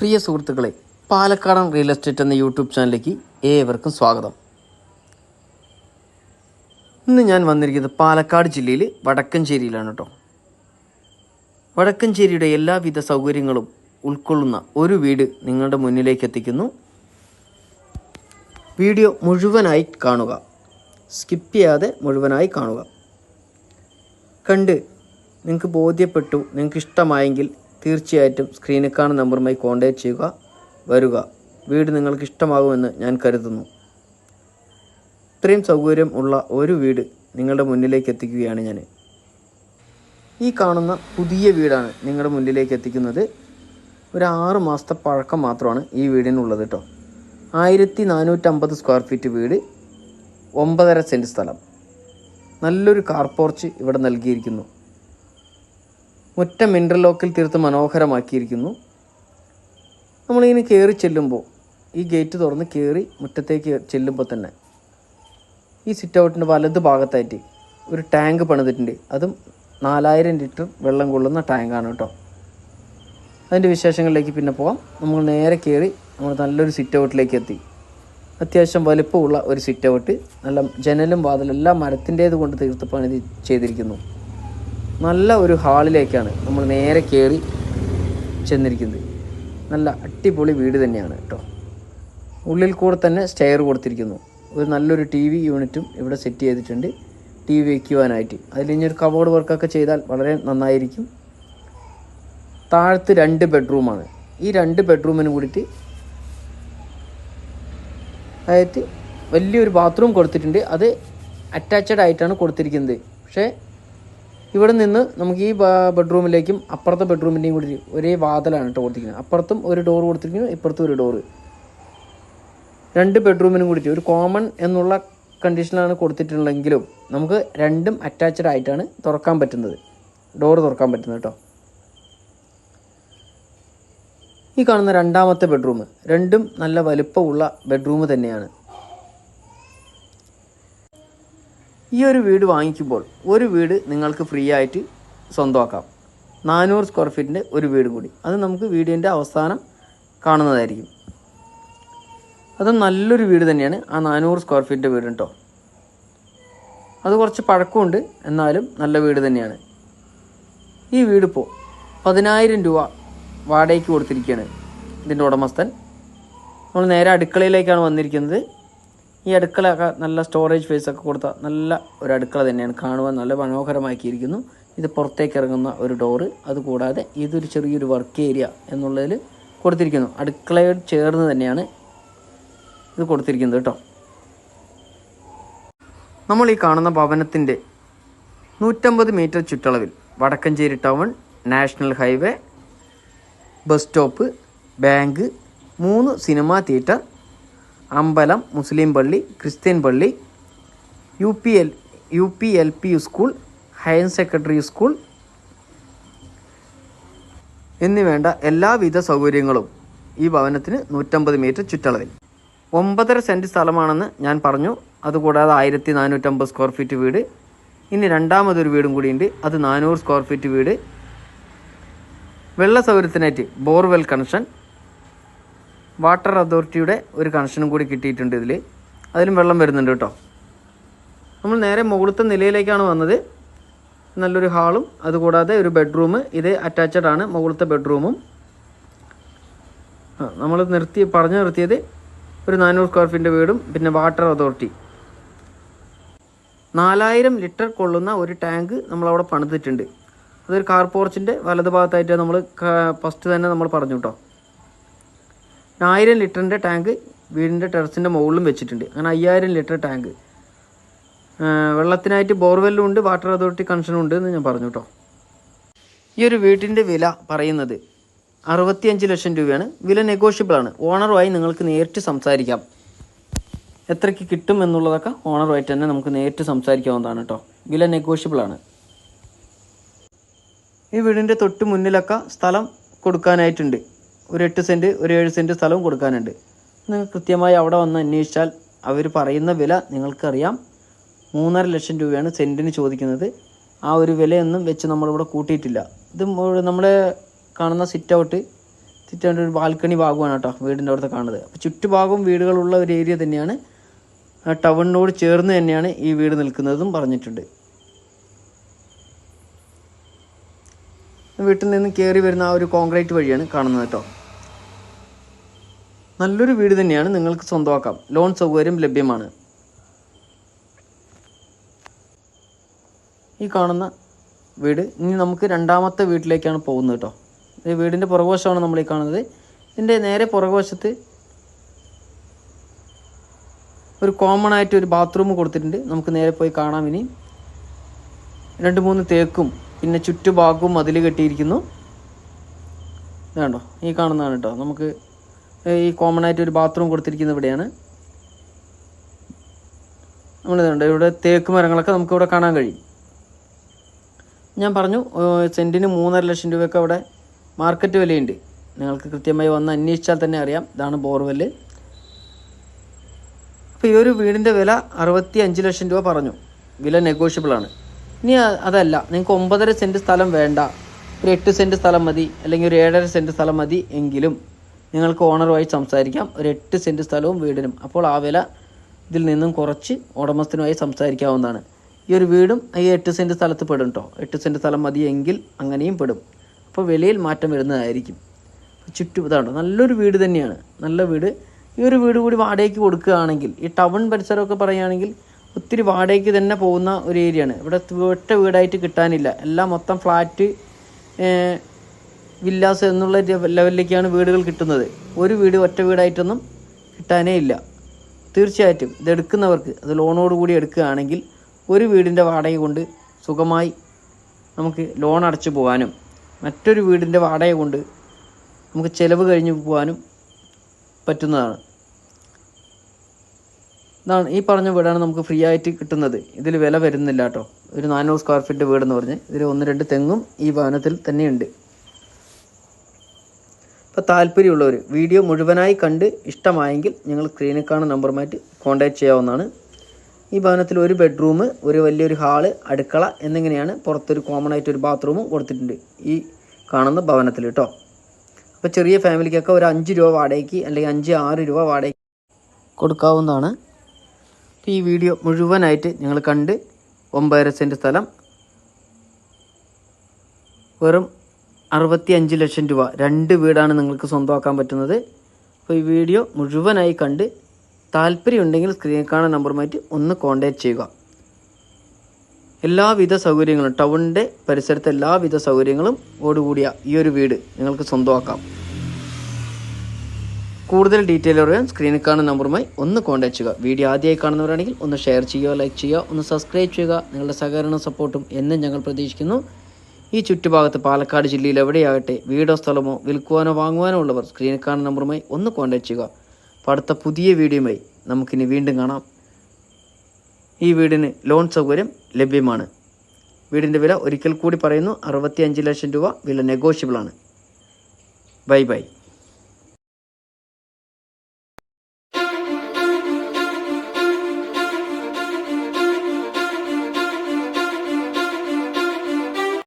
പ്രിയ സുഹൃത്തുക്കളെ പാലക്കാടൻ real estate എന്ന യൂട്യൂബ് ചാനലിലേക്ക് ഏവർക്കും സ്വാഗതം. ഇന്ന് ഞാൻ വന്നിരിക്കുന്നത് പാലക്കാട് ജില്ലയിൽ വടക്കഞ്ചേരിയിലാണ് കേട്ടോ. വടക്കഞ്ചേരിയുടെ എല്ലാവിധ സൗകര്യങ്ങളും ഉൾക്കൊള്ളുന്ന ഒരു വീട് നിങ്ങളുടെ മുന്നിലേക്ക് എത്തിക്കുന്നു. വീഡിയോ മുഴുവനായി കാണുക. സ്കിപ്പ് ചെയ്യാതെ മുഴുവനായി കാണുക. കണ്ട് നിങ്ങൾക്ക് ബോധ്യപ്പെട്ടു നിങ്ങൾക്ക് ഇഷ്ടമായെങ്കിൽ തീർച്ചയായിട്ടും സ്ക്രീനിൽ കാണുന്ന നമ്പറുമായി കോൺടാക്റ്റ് ചെയ്യുക വരിക. വീട് നിങ്ങൾക്ക് ഇഷ്ടമാകുമെന്ന് ഞാൻ കരുതുന്നു. ഇത്രയും സൗകര്യം ഉള്ള ഒരു വീട് നിങ്ങളുടെ മുന്നിലേക്ക് എത്തിക്കുകയാണ് ഞാൻ. ഈ കാണുന്ന പുതിയ വീടാണ് നിങ്ങളുടെ മുന്നിലേക്ക് എത്തിക്കുന്നത്. ഒരു ആറ് മാസത്തെ പഴക്കം മാത്രമാണ് ഈ വീടിനുള്ളത് കേട്ടോ ആയിരത്തി നാനൂറ്റമ്പത് സ്ക്വയർ ഫീറ്റ് വീട് ഒമ്പതര സെന്റ് സ്ഥലം. നല്ലൊരു കാർ പോർച്ച് ഇവിടെ നൽകിയിരിക്കുന്നു. മുറ്റം ഇന്റർലോക്കിൽ തീർത്ത് മനോഹരമാക്കിയിരിക്കുന്നു. നമ്മളിങ്ങനെ കയറി ചെല്ലുമ്പോൾ ഈ ഗേറ്റ് തുറന്ന് കയറി മുറ്റത്തേക്ക് ചെല്ലുമ്പോൾ തന്നെ ഈ സിറ്റ് ഔട്ടിന്റെ വലത് ഭാഗത്തായിട്ട് ഒരു ടാങ്ക് പണിതിട്ടുണ്ട്. അതും നാലായിരം ലിറ്റർ വെള്ളം കൊള്ളുന്ന ടാങ്കാണ് കേട്ടോ. അതിന്റെ വിശേഷങ്ങളിലേക്ക് പിന്നെ പോകാം നമ്മൾ നേരെ കയറി നമ്മൾ നല്ലൊരു സിറ്റ് ഔട്ടിലേക്ക് എത്തി. അത്യാവശ്യം വലുപ്പമുള്ള ഒരു സിറ്റ് ഔട്ട് നല്ല ജനലും വാതിലും എല്ലാം മരത്തിന്റേത് കൊണ്ട് തീർത്ത് പണി ചെയ്തിരിക്കുന്നു. നല്ല ഒരു ഹാളിലേക്കാണ് നമ്മൾ നേരെ കയറി ചെന്നിരിക്കുന്നത്. നല്ല അടിപൊളി വീട് തന്നെയാണ് കേട്ടോ. ഉള്ളിൽ കൂടെ തന്നെ സ്റ്റെയർ കൊടുത്തിരിക്കുന്നു. ഒരു നല്ലൊരു ടി വി യൂണിറ്റും ഇവിടെ സെറ്റ് ചെയ്തിട്ടുണ്ട്. ടി വി വയ്ക്കുവാനായിട്ട് അതിൽ ഇനി ഒരു കബോർഡ് വർക്കൊക്കെ ചെയ്താൽ വളരെ നന്നായിരിക്കും. താഴത്ത് രണ്ട് ബെഡ്റൂമാണ് ഈ രണ്ട് ബെഡ്റൂമിന് കൂടിയിട്ട് അതായത് വലിയൊരു ബാത്റൂം കൊടുത്തിട്ടുണ്ട്. അത് അറ്റാച്ചഡ് ആയിട്ടാണ് കൊടുത്തിരിക്കുന്നത്. പക്ഷേ ഇവിടെ നിന്ന് നമുക്ക് ഈ ബെഡ്റൂമിലേക്കും അപ്പുറത്തെ ബെഡ്റൂമിന്റെയും കൂടി ഒരേ വാതിലാണ് കേട്ടോ കൊടുത്തിരിക്കുന്നത്. അപ്പുറത്തും ഒരു ഡോർ കൊടുത്തിരിക്കുന്നു ഇപ്പുറത്തും ഒരു ഡോറ് രണ്ട് ബെഡ്റൂമിനും കൂടിയിട്ട് ഒരു കോമൺ എന്നുള്ള കണ്ടീഷനിലാണ് കൊടുത്തിട്ടുള്ളെങ്കിലും നമുക്ക് രണ്ടും അറ്റാച്ച്ഡ് ആയിട്ടാണ് തുറക്കാൻ പറ്റുന്നത്. ഡോറ് തുറക്കാൻ പറ്റുന്നത് കേട്ടോ. ഈ കാണുന്ന രണ്ടാമത്തെ ബെഡ്റൂം രണ്ടും നല്ല വലുപ്പമുള്ള ബെഡ്റൂം തന്നെയാണ്. ഈ ഒരു വീട് വാങ്ങിക്കുമ്പോൾ ഒരു വീട് നിങ്ങൾക്ക് ഫ്രീ ആയിട്ട് സ്വന്തമാക്കാം. നാനൂറ് സ്ക്വയർ ഫീറ്റിന്റെ ഒരു വീട് കൂടി. അത് നമുക്ക് വീടിന്റെ അവസാനം കാണുന്നതായിരിക്കും. അത് നല്ലൊരു വീട് തന്നെയാണ് ആ നാനൂറ് സ്ക്വയർ ഫീറ്റിന്റെ വീട് കേട്ടോ അത് കുറച്ച് പഴക്കമുണ്ട്. എന്നാലും നല്ല വീട് തന്നെയാണ്. ഈ വീടിപ്പോൾ പതിനായിരം രൂപ വാടകയ്ക്ക് കൊടുത്തിരിക്കുകയാണ് ഇതിന്റെ ഉടമസ്ഥൻ. നമ്മൾ നേരെ അടുക്കളയിലേക്കാണ് വന്നിരിക്കുന്നത്. ഈ അടുക്കളയൊക്കെ നല്ല സ്റ്റോറേജ് സ്പേസ് ഒക്കെ കൊടുത്ത നല്ല ഒരു അടുക്കള തന്നെയാണ് കാണുവാൻ നല്ല മനോഹരമാക്കിയിരിക്കുന്നു. ഇത് പുറത്തേക്ക് ഇറങ്ങുന്ന ഒരു ഡോറ് അതുകൂടാതെ ഇതൊരു ചെറിയൊരു വർക്ക് ഏരിയ എന്നുള്ളതിൽ കൊടുത്തിരിക്കുന്നു. അടുക്കളയോട് ചേർന്ന് തന്നെയാണ് ഇത് കൊടുത്തിരിക്കുന്നത് കേട്ടോ. നമ്മൾ ഈ കാണുന്ന ഭവനത്തിന്റെ നൂറ്റമ്പത് മീറ്റർ ചുറ്റളവിൽ Vadakkanchery town national highway bus stop bank മൂന്ന് സിനിമാ തിയേറ്റർ അമ്പലം മുസ്ലിം പള്ളി ക്രിസ്ത്യൻ പള്ളി U P L U P L P school higher secondary school എന്നിവേണ്ട എല്ലാവിധ സൗകര്യങ്ങളും ഈ ഭവനത്തിന് നൂറ്റമ്പത് മീറ്റർ ചുറ്റളവിൽ. ഒമ്പതര സെന്റ് സ്ഥലമാണെന്ന് ഞാൻ പറഞ്ഞു. അതുകൂടാതെ ആയിരത്തി നാനൂറ്റമ്പത് സ്ക്വയർ ഫീറ്റ് വീട്. ഇനി രണ്ടാമതൊരു വീടും കൂടിയുണ്ട് അത് നാനൂറ് സ്ക്വയർ ഫീറ്റ് വീട്. വെള്ള സൗകര്യത്തിനായിട്ട് ബോർവെൽ കണക്ഷൻ. വാട്ടർ അതോറിറ്റിയുടെ ഒരു കണക്ഷനും കൂടി കിട്ടിയിട്ടുണ്ട് ഇതിൽ അതിലും വെള്ളം വരുന്നുണ്ട് കേട്ടോ. നമ്മൾ നേരെ മുകളിലത്തെ നിലയിലേക്കാണ് വന്നത്. നല്ലൊരു ഹാളും അതുകൂടാതെ ഒരു ബെഡ്റൂം. ഇത് അറ്റാച്ചഡ് ആണ് മുകളിലത്തെ ബെഡ്റൂമും. നമ്മൾ നിർത്തി പറഞ്ഞു നിർത്തിയത് ഒരു നാനൂറ് സ്ക്വയർ ഫീറ്റിന്റെ വീടും പിന്നെ വാട്ടർ അതോറിറ്റി. നാലായിരം ലിറ്റർ കൊള്ളുന്ന ഒരു ടാങ്ക് നമ്മളവിടെ പണിതിട്ടുണ്ട്. അതൊരു കാർ പോർച്ചിന്റെ വലതുഭാഗത്തായിട്ടാണ് നമ്മൾ ഫസ്റ്റ് തന്നെ നമ്മൾ പറഞ്ഞു കേട്ടോ. ആയിരം ലിറ്ററിന്റെ ടാങ്ക് വീടിന്റെ ടെറസിന്റെ മുകളിലും വെച്ചിട്ടുണ്ട്. അങ്ങനെ അയ്യായിരം ലിറ്റർ ടാങ്ക്. വെള്ളത്തിനായിട്ട് ബോർവെല്ലും ഉണ്ട് വാട്ടർ അതോറിറ്റി കണക്ഷനും ഉണ്ട് എന്ന് ഞാൻ പറഞ്ഞു കേട്ടോ ഈ ഒരു വീട്ടിന്റെ വില പറയുന്നത് അറുപത്തിയഞ്ച് ലക്ഷം രൂപയാണ്. വില നെഗോഷ്യബിൾ ആണ്. ഓണറുമായി നിങ്ങൾക്ക് നേരിട്ട് സംസാരിക്കാം. എത്രയ്ക്ക് കിട്ടും എന്നുള്ളതൊക്കെ ഓണറുമായിട്ട് തന്നെ നമുക്ക് നേരിട്ട് സംസാരിക്കാവുന്നതാണ് കേട്ടോ വില നെഗോഷ്യബിൾ ആണ്. ഈ വീടിന്റെ തൊട്ട് മുന്നിലൊക്കെ സ്ഥലം കൊടുക്കാനായിട്ടുണ്ട്. ഒരു എട്ട് സെന്റ് ഒരു ഏഴ് സെന്റ് സ്ഥലവും കൊടുക്കാനുണ്ട്. നിങ്ങൾ കൃത്യമായി അവിടെ വന്ന് അന്വേഷിച്ചാൽ അവർ പറയുന്ന വില നിങ്ങൾക്കറിയാം. മൂന്നര ലക്ഷം രൂപയാണ് സെന്റിന് ചോദിക്കുന്നത്. ആ ഒരു വിലയൊന്നും വെച്ച് നമ്മളിവിടെ കൂട്ടിയിട്ടില്ല. ഇത് നമ്മൾ കാണുന്ന സിറ്റ് ഔട്ട് സിറ്റ് ഔട്ട് ഒരു ബാൽക്കണി ഭാഗമാണ് കേട്ടോ വീടിന്റെ അവിടുത്തെ കാണുന്നത്. അപ്പോൾ ചുറ്റുഭാഗവും വീടുകളുള്ള ഒരു ഏരിയ തന്നെയാണ്. ടൗണിനോട് ചേർന്ന് തന്നെയാണ് ഈ വീട് നിൽക്കുന്നതും പറഞ്ഞിട്ടുണ്ട്. വീട്ടിൽ നിന്ന് കയറി വരുന്ന ആ ഒരു കോൺക്രീറ്റ് വഴിയാണ് കാണുന്നത് കേട്ടോ. നല്ലൊരു വീട് തന്നെയാണ് നിങ്ങൾക്ക് സ്വന്തമാക്കാം. ലോൺ സൗകര്യം ലഭ്യമാണ്. ഈ കാണുന്ന വീട് ഇനി നമുക്ക് രണ്ടാമത്തെ വീട്ടിലേക്കാണ് പോകുന്നത് കേട്ടോ. ഈ വീടിന്റെ പുറകുവശമാണ് നമ്മൾ ഈ കാണുന്നത്. ഇതിന്റെ നേരെ പുറകുവശത്ത് ഒരു കോമൺ ആയിട്ട് ഒരു ബാത്റൂം കൊടുത്തിട്ടുണ്ട്. നമുക്ക് നേരെ പോയി കാണാം ഇനി. രണ്ട് മൂന്ന് തേക്കും പിന്നെ ചുറ്റുഭാഗവും അതിൽ കെട്ടിയിരിക്കുന്നു. ഇതാണ്ടോ ഈ കാണുന്നതാണ് കേട്ടോ. നമുക്ക് ഈ കോമൺ ആയിട്ട് ഒരു ബാത്റൂം കൊടുത്തിരിക്കുന്നത് ഇവിടെയാണ്. നമ്മളിതുണ്ട്. ഇവിടെ തേക്ക് മരങ്ങളൊക്കെ നമുക്ക് ഇവിടെ കാണാൻ കഴിയും. ഞാൻ പറഞ്ഞു സെന്റിന് മൂന്നര ലക്ഷം രൂപയൊക്കെ അവിടെ മാർക്കറ്റ് വിലയുണ്ട്. നിങ്ങൾക്ക് കൃത്യമായി വന്ന് അന്വേഷിച്ചാൽ തന്നെ അറിയാം. ഇതാണ് ബോർവെല്ല് അപ്പോൾ ഈ ഒരു വീടിന്റെ വില അറുപത്തി അഞ്ച് ലക്ഷം രൂപ പറഞ്ഞു. വില നെഗോഷ്യബിൾ ആണ്. ഇനി അതല്ല. നിങ്ങൾക്ക് ഒമ്പതര സെന്റ് സ്ഥലം വേണ്ട. ഒരു എട്ട് സെന്റ് സ്ഥലം മതി. അല്ലെങ്കിൽ ഒരു ഏഴര സെന്റ് സ്ഥലം മതി എങ്കിലും നിങ്ങൾക്ക് ഓണറുമായി സംസാരിക്കാം. ഒരു എട്ട് സെന്റ് സ്ഥലവും വീടിനും. അപ്പോൾ ആ വില ഇതിൽ നിന്നും കുറച്ച് ഉടമസ്ഥനുമായി സംസാരിക്കാവുന്നതാണ്. ഈ ഒരു വീടും ഈ എട്ട് സെന്റ് സ്ഥലത്ത് പെടും കേട്ടോ എട്ട് സെന്റ് സ്ഥലം മതിയെങ്കിൽ അങ്ങനെയും പെടും. അപ്പോൾ വിലയിൽ മാറ്റം വരുന്നതായിരിക്കും. ചുറ്റു ഇതാണ്? നല്ലൊരു വീട് തന്നെയാണ്. നല്ല വീട്. ഈ ഒരു വീട് കൂടി വാടകയ്ക്ക് കൊടുക്കുകയാണെങ്കിൽ ഈ ടൗൺ പരിസരമൊക്കെ പറയുകയാണെങ്കിൽ ഒത്തിരി വാടകയ്ക്ക് തന്നെ പോകുന്ന ഒരു ഏരിയയാണ്. ഇവിടെ ഒറ്റ വീടായിട്ട് കിട്ടാനില്ല. എല്ലാം മൊത്തം ഫ്ലാറ്റ് വില്ലാസ് എന്നുള്ള ലെവ- ലെവലിലേക്കാണ് വീടുകൾ കിട്ടുന്നത്. ഒരു വീട് ഒറ്റ വീടായിട്ടൊന്നും കിട്ടാനേ ഇല്ല. തീർച്ചയായിട്ടും ഇത് എടുക്കുന്നവർക്ക് അത് ലോണോട് കൂടി എടുക്കുകയാണെങ്കിൽ ഒരു വീടിന്റെ വാടക കൊണ്ട് സുഖമായി നമുക്ക് ലോൺ അടച്ചു പോകാനും മറ്റൊരു വീടിന്റെ വാടക കൊണ്ട് നമുക്ക് ചിലവ് കഴിഞ്ഞ് പോകാനും പറ്റുന്നതാണ്. ഇതാണ് ഈ പറഞ്ഞ വീടാണ് നമുക്ക് ഫ്രീ ആയിട്ട് കിട്ടുന്നത്. ഇതിൽ വില വരുന്നില്ല കേട്ടോ. ഒരു നാനൂറ് സ്ക്വയർ ഫീറ്റ് വീടെന്ന് പറഞ്ഞ് ഇതിൽ ഒന്ന് രണ്ട് തെങ്ങും ഈ ഭവനത്തിൽ തന്നെയുണ്ട്. അപ്പോൾ താല്പര്യമുള്ളവർ വീഡിയോ മുഴുവനായി കണ്ട് ഇഷ്ടമായെങ്കിൽ നിങ്ങൾ സ്ക്രീനിൽ കാണുന്ന നമ്പറുമായിട്ട് കോൺടാക്റ്റ് ചെയ്യാവുന്നതാണ്. ഈ ഭവനത്തിൽ ഒരു ബെഡ്റൂം ഒരു വലിയൊരു ഹാൾ അടുക്കള എന്നിങ്ങനെയാണ് പുറത്തൊരു കോമൺ ആയിട്ട് ഒരു ബാത്റൂമും കൊടുത്തിട്ടുണ്ട് ഈ കാണുന്ന ഭവനത്തിൽ കേട്ടോ അപ്പോൾ ചെറിയ ഫാമിലിക്കൊക്കെ ഒരു അഞ്ച് രൂപ വാടകയ്ക്ക് അല്ലെങ്കിൽ അഞ്ച് ആറ് രൂപ വാടകയ്ക്ക് കൊടുക്കാവുന്നതാണ്. അപ്പോൾ ഈ വീഡിയോ മുഴുവനായിട്ട് നിങ്ങൾ കണ്ട് ഒമ്പതര സെന്റ് സ്ഥലം വെറും അറുപത്തി അഞ്ച് ലക്ഷം രൂപ. രണ്ട് വീടാണ് നിങ്ങൾക്ക് സ്വന്തമാക്കാൻ പറ്റുന്നത്. അപ്പോൾ ഈ വീഡിയോ മുഴുവനായി കണ്ട് താല്പര്യമുണ്ടെങ്കിൽ സ്ക്രീനിൽ കാണുന്ന നമ്പർ നമ്പറുമായിട്ട് ഒന്ന് കോൺടാക്റ്റ് ചെയ്യുക. എല്ലാവിധ സൗകര്യങ്ങളും ടൗണിന്റെ പരിസരത്തെ എല്ലാവിധ സൗകര്യങ്ങളും ഓടുകൂടിയ ഈ ഒരു വീട് നിങ്ങൾക്ക് സ്വന്തമാക്കാം. കൂടുതൽ ഡീറ്റെയിൽ അറിയാൻ സ്ക്രീനിൽ കാണുന്ന നമ്പറുമായി ഒന്ന് കോൺടാക്ട് ചെയ്യുക. വീഡിയോ ആദ്യമായി കാണുന്നവരാണെങ്കിൽ ഒന്ന് ഷെയർ ചെയ്യുക ലൈക്ക് ചെയ്യുക ഒന്ന് സബ്സ്ക്രൈബ് ചെയ്യുക. നിങ്ങളുടെ സഹകരണവും സപ്പോർട്ടും എന്നും ഞങ്ങൾ പ്രതീക്ഷിക്കുന്നു. ഈ ചുറ്റുഭാഗത്ത് പാലക്കാട് ജില്ലയിൽ എവിടെയാകട്ടെ വീടോ സ്ഥലമോ വിൽക്കുവാനോ വാങ്ങുവാനോ ഉള്ളവർ സ്ക്രീനിൽ കാണുന്ന നമ്പറുമായി ഒന്ന് കോൺടാക്ട് ചെയ്യുക. അടുത്ത പുതിയ വീഡിയോയുമായി നമുക്കിനി വീണ്ടും കാണാം. ഈ വീടിന് ലോൺ സൗകര്യം ലഭ്യമാണ്. വീടിന്റെ വില ഒരിക്കൽ കൂടി പറയുന്നു അറുപത്തി ലക്ഷം രൂപ. വില നെഗോഷ്യബിളാണ് ബൈ ബൈ